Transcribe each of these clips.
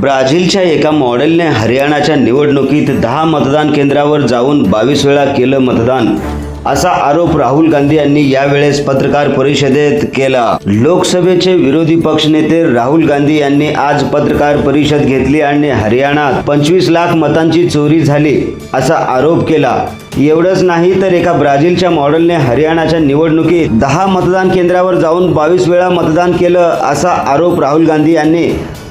ब्राझीलच्या एका मॉडेलने हरियाणाच्या निवडणुकीत दहा मतदान केंद्रावर जाऊन बावीस वेळा केलं मतदान असा आरोप राहुल गांधी यांनी यावेळेस पत्रकार परिषदेत केला. लोकसभेचे विरोधी पक्षनेते राहुल गांधी यांनी आज पत्रकार परिषद घेतली आणि हरियाणात पंचवीस लाख मतांची चोरी झाली असा आरोप केला. एवढंच नाही तर एका ब्राझीलच्या मॉडेलने हरियाणाच्या निवडणुकीत दहा मतदान केंद्रावर जाऊन बावीस वेळा मतदान केलं असा आरोप राहुल गांधी यांनी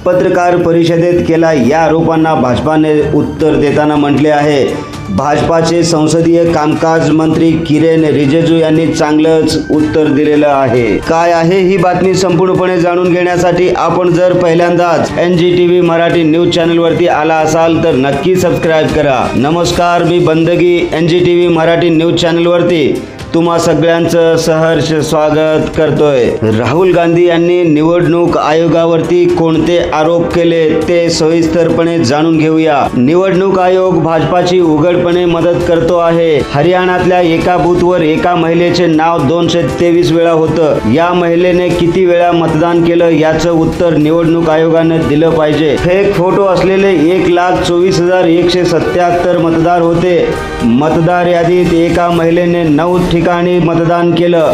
पत्रकार परिषदेत केला. या आरोपांना भाजपाने उत्तर देताना म्हटले आहे. भाजपाचे संसदीय कामकाज मंत्री किरेन रिजिजू यांनी चांगलंच उत्तर दिलेलं आहे. काय आहे ही बातमी संपूर्णपणे जाणून घेण्यासाठी आपण जर पहिल्यांदाच N G T V Marathi news चॅनलवरती आला असाल तर नक्की सबस्क्राईब करा. नमस्कार मी Bandagi N G T V Marathi news चॅनलवरती. तुम्हा सगळ्यांचं सहर्ष स्वागत करतोय. राहुल गांधी यांनी निवडणूक आयोगावरती कोणते आरोप केले ते सविस्तरपणे जाणून घेऊया. निवडणूक आयोग भाजपाची उघडपणे मदत करतो आहे. हरियाणातल्या एका बूथवर एका महिलेचे नाव दोनशे तेवीस वेळा होतं. या महिलेने किती वेळा मतदान केलं याचं उत्तर निवडणूक आयोगाने दिलं पाहिजे. फेक फोटो असलेले एक लाख चोवीस हजार एकशे सत्याहत्तर मतदार होते. मतदार यादीत एका महिलेने नऊ ठिकाणी मतदान केलं.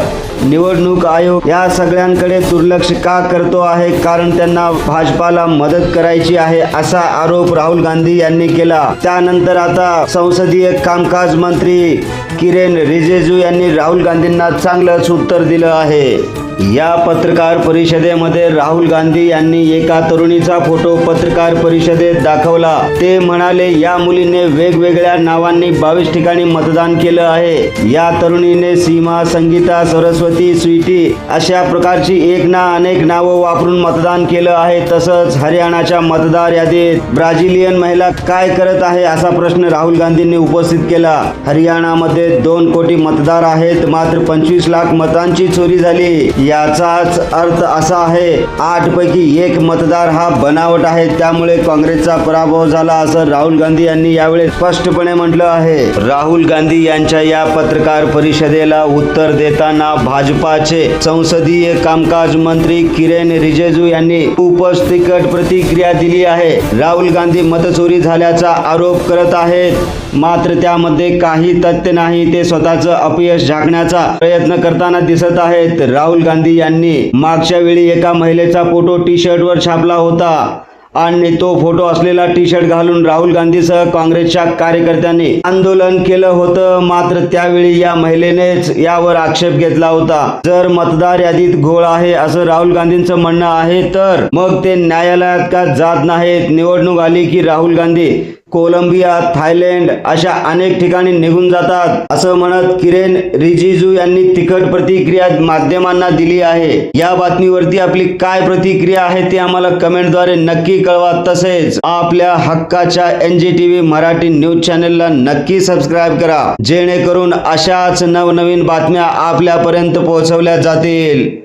निवडणूक आयोग या सगळ्यांकडे दुर्लक्ष का करतो आहे? कारण त्यांना भाजपाला मदत करायची आहे असा आरोप राहुल गांधी यांनी केला. त्यानंतर आता संसदीय कामकाज मंत्री किरेन रिजेजू यांनी राहुल गांधींना चांगलंच उत्तर दिलं आहे. या पत्रकार परिषदेमध्ये राहुल गांधी यांनी एका तरुणीचा फोटो पत्रकार परिषदेत दाखवला. ते म्हणाले या मुलीने वेगवेगळ्या नावांनी बावीस ठिकाणी मतदान केलं आहे. या तरुणीने सीमा संगीता सरस्वती स्वीटी अशा प्रकारची एक ना अनेक नावं वापरून मतदान केलं आहे. तसंच हरियाणाच्या मतदार यादीत ब्राझिलियन महिला काय करत आहे असा प्रश्न राहुल गांधींनी उपस्थित केला. हरियाणामध्ये दोन कोटी मतदार आहेत. मात्र पंचवीस लाख मतांची चोरी झाली. याचाच अर्थ असा आहे आठ पैकी एक मतदार हा बनावट आहे. त्यामुळे काँग्रेसचा पराभव झाला असं राहुल गांधी यांनी यावेळी स्पष्टपणे म्हटलं आहे. राहुल गांधी यांच्या या पत्रकार परिषदेला उत्तर देताना भाजपाचे संसदीय कामकाज मंत्री किरेन रिजेजू यांनी खूपच तिखट प्रतिक्रिया दिली आहे. राहुल गांधी मतचोरी झाल्याचा आरोप करत आहेत. मात्र त्यामध्ये काही तथ्य नाही ते स्वतःच अपयश झाकण्याचा प्रयत्न करताना दिसत आहेत. राहुल गांधी गांधी यांनी मागच्या वेळी एका महिलेचा फोटो टी शर्टवर छापला होता. आणि तो फोटो असलेला टी शर्ट घालून राहुल गांधीसह काँग्रेसच्या कार्यकर्त्यांनी आंदोलन केलं होतं. मात्र त्यावेळी या महिलेनेच यावर आक्षेप घेतला होता. जर मतदार यादीत घोळ आहे असं राहुल गांधींचं म्हणणं आहे तर मग ते न्यायालयात का जात नाहीत? निवडणूक आली की राहुल गांधी कोलंबिया थायलंड अशा अनेक ठिकाणी निघून जातात असं म्हणत किरेन रिजिजू यांनी तिखट प्रतिक्रिया माध्यमांना दिली आहे. या बातमीवरती आपली काय प्रतिक्रिया आहे ती आम्हाला कमेंटद्वारे नक्की कळवा तसेच आपल्या हक्काच्या एनजी टीव्ही मराठी न्यूज चॅनलला नक्की सबस्क्राईब करा जेणेकरून अशाच नवनवीन बातम्या आपल्यापर्यंत पोहोचवल्या जातील.